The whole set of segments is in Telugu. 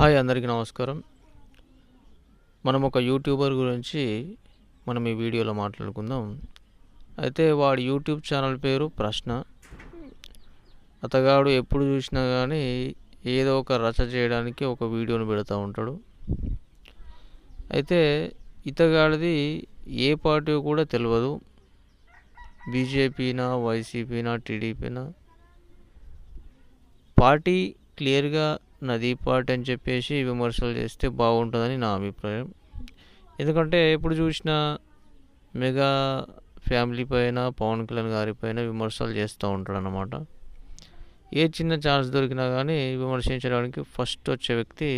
హాయ్ అందరికీ నమస్కారం. మనం ఒక యూట్యూబర్ గురించి మనం ఈ వీడియోలో మాట్లాడుకుందాం. అయితే వాడి యూట్యూబ్ ఛానల్ పేరు ప్రశ్న. అతగాడు ఎప్పుడు చూసినా కానీ ఏదో ఒక రచ చేయడానికి ఒక వీడియోని పెడతా ఉంటాడు. అయితే ఇతగాడిది ఏ పార్టీ కూడా తెలియదు బీజేపీనా వైసీపీనా టీడీపీనా. పార్టీ క్లియర్గా నది పాట అని చెప్పేసి విమర్శలు చేస్తే బాగుంటుందని నా అభిప్రాయం. ఎందుకంటే ఎప్పుడు చూసినా మెగా ఫ్యామిలీ పైన పవన్ కళ్యాణ్ గారి పైన విమర్శలు చేస్తూ ఉంటాడు అన్నమాట ఏ చిన్న ఛాన్స్ దొరికినా కానీ విమర్శించడానికి ఫస్ట్ వచ్చే వ్యక్తి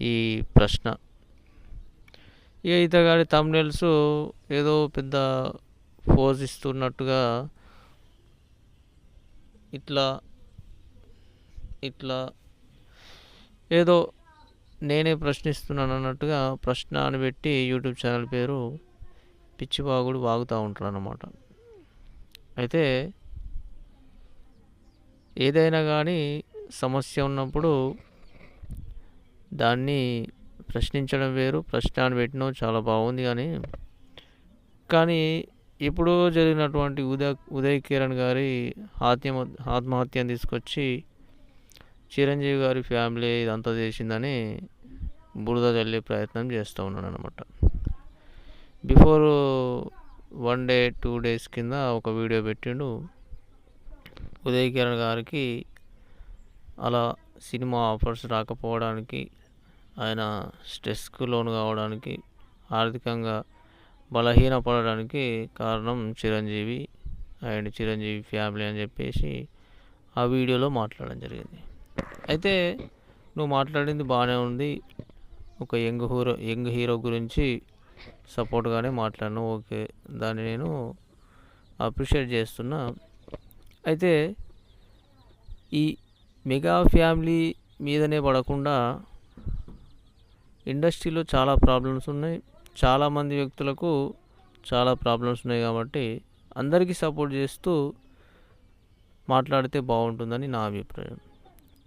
ఈ ప్రశ్న. ఇక ఇతగాడి తమ్నేల్స్ ఏదో పెద్ద ఫోజ్ ఇస్తున్నట్టుగా ఇట్లా ఇట్లా ఏదో నేనే ప్రశ్నిస్తున్నాను అన్నట్టుగా ప్రశ్న అని పెట్టి యూట్యూబ్ ఛానల్ పేరు పిచ్చివాగుడు వాగుతూ ఉంటాడు అనమాట అయితే ఏదైనా కానీ సమస్య ఉన్నప్పుడు దాన్ని ప్రశ్నించడం వేరు ప్రశ్న అని పెట్టినా చాలా బాగుంది కానీ కానీ ఇప్పుడు జరిగినటువంటి ఉదయ్ ఉదయ్ కిరణ్ గారి ఆత్మ ఆత్మహత్యను తీసుకొచ్చి చిరంజీవి గారి ఫ్యామిలీ ఇదంతా చేసిందని బురద చల్లే ప్రయత్నం చేస్తూ ఉన్నాను అనమాట before one day two days కింద ఒక వీడియో పెట్టిండు. ఉదయ్ కిరణ్ గారికి అలా సినిమా ఆఫర్స్ రాకపోవడానికి ఆయన స్ట్రెస్కు లోను కావడానికి ఆర్థికంగా బలహీనపడడానికి కారణం చిరంజీవి అండ్ చిరంజీవి ఫ్యామిలీ అని చెప్పేసి ఆ వీడియోలో మాట్లాడడం జరిగింది. అయితే నువ్వు మాట్లాడింది బాగానే ఉంది. ఒక యంగ్ హీరో యంగ్ హీరో గురించి సపోర్ట్గానే మాట్లాడినా. ఓకే దాన్ని నేను అప్రిషియేట్ చేస్తున్నా. అయితే ఈ మెగా ఫ్యామిలీ మీదనే పడకుండా ఇండస్ట్రీలో చాలా ప్రాబ్లమ్స్ ఉన్నాయి. చాలామంది వ్యక్తులకు చాలా ప్రాబ్లమ్స్ ఉన్నాయి కాబట్టి అందరికీ సపోర్ట్ చేస్తూ మాట్లాడితే బాగుంటుందని నా అభిప్రాయం.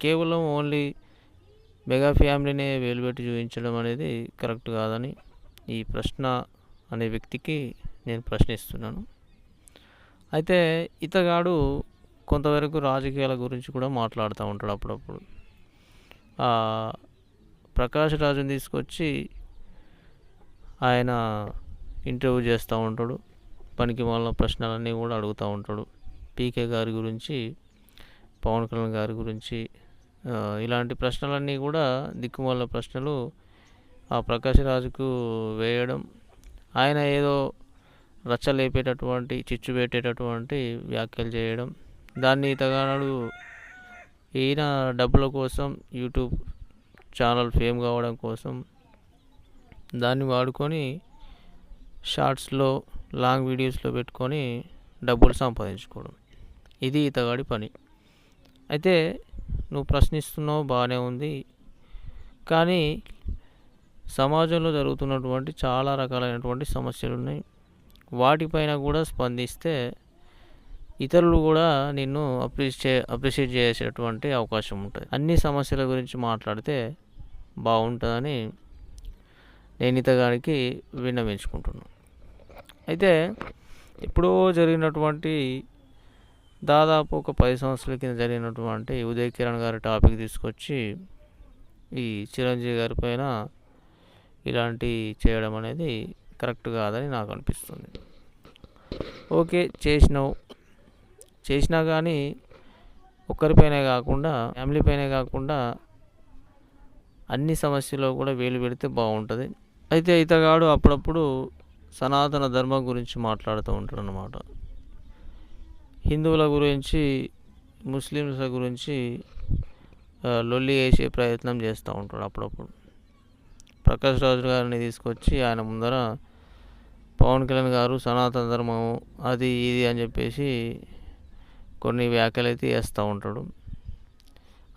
కేవలం ఓన్లీ మెగా ఫ్యామిలీనే వేలుపెట్టి చూపించడం అనేది కరెక్ట్ కాదని ఈ ప్రశ్న అనే వ్యక్తికి నేను ప్రశ్నిస్తున్నాను. అయితే ఇతగాడు కొంతవరకు రాజకీయాల గురించి కూడా మాట్లాడుతూ ఉంటాడు అప్పుడప్పుడు. ప్రకాష్ రాజుని తీసుకొచ్చి ఆయన ఇంటర్వ్యూ చేస్తూ ఉంటాడు. పనికి వాళ్ళ ప్రశ్నలన్నీ కూడా అడుగుతూ ఉంటాడు. పీకే గారి గురించి పవన్ కళ్యాణ్ గారి గురించి ఇలాంటి ప్రశ్నలన్నీ కూడా దిక్కుమాల ప్రశ్నలు ఆ ప్రకాశరాజుకు వేయడం ఆయన ఏదో రచ్చలేపేటటువంటి చిచ్చు పెట్టేటటువంటి వ్యాఖ్యలు చేయడం దాన్ని ఇతగాడు ఈయన డబ్బుల కోసం యూట్యూబ్ ఛానల్ ఫేమ్ కావడం కోసం దాన్ని వాడుకొని షార్ట్స్లో లాంగ్ వీడియోస్లో పెట్టుకొని డబ్బులు సంపాదించుకోవడం. ఇది ఇతగాడి పని. అయితే నువ్వు ప్రశ్నిస్తున్నావు బాగానే ఉంది. కానీ సమాజంలో జరుగుతున్నటువంటి చాలా రకాలైనటువంటి సమస్యలు ఉన్నాయి. వాటిపైన కూడా స్పందిస్తే ఇతరులు కూడా నిన్ను అప్రిషియే అప్రిషియేట్ చేసేటువంటి అవకాశం ఉంటుంది. అన్ని సమస్యల గురించి మాట్లాడితే బాగుంటుందని నేను ఇతగానికి విన్నవించుకుంటున్నాను. అయితే ఎప్పుడో జరిగినటువంటి దాదాపు ఒక పది సంవత్సరాల కింద జరిగినటువంటి ఉదయ్ కిరణ్ గారి టాపిక్ తీసుకొచ్చి ఈ చిరంజీవి గారి పైన ఇలాంటి చేయడం అనేది కరెక్ట్ కాదని నాకు అనిపిస్తుంది. ఓకే చేసినావు. చేసినా కానీ ఒక్కరిపైనే కాకుండా ఫ్యామిలీ పైనే కాకుండా అన్ని సమస్యల్లో కూడా వేలు పెడితే బాగుంటుంది. అయితే ఇతగాడు అప్పుడప్పుడు సనాతన ధర్మం గురించి మాట్లాడుతూ ఉంటాడు అన్నమాట హిందువుల గురించి ముస్లిమ్స్ గురించి లొల్లి వేసే ప్రయత్నం చేస్తూ ఉంటాడు అప్పుడప్పుడు. ప్రకాష్ రాజు గారిని తీసుకొచ్చి ఆయన ముందర పవన్ కళ్యాణ్ గారు సనాతన ధర్మం అది ఇది అని చెప్పేసి కొన్ని వ్యాఖ్యలు అయితే వేస్తూ ఉంటాడు.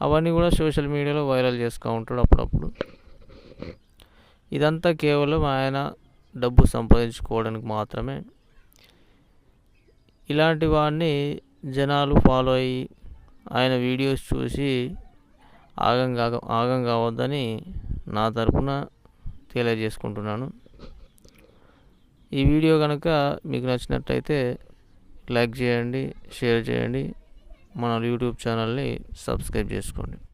అవన్నీ కూడా సోషల్ మీడియాలో వైరల్ చేస్తూ ఉంటాడు అప్పుడప్పుడు. ఇదంతా కేవలం ఆయన డబ్బు సంపాదించుకోవడానికి మాత్రమే. ఇలాంటి వాడిని జనాలు ఫాలో అయ్యి ఆయన వీడియోస్ చూసి ఆగం కాక ఆగం కావద్దని నా తరపున తెలియజేసుకుంటున్నాను. ఈ వీడియో కనుక మీకు నచ్చినట్టయితే లైక్ చేయండి షేర్ చేయండి. మన యూట్యూబ్ ఛానల్ని సబ్స్క్రైబ్ చేసుకోండి.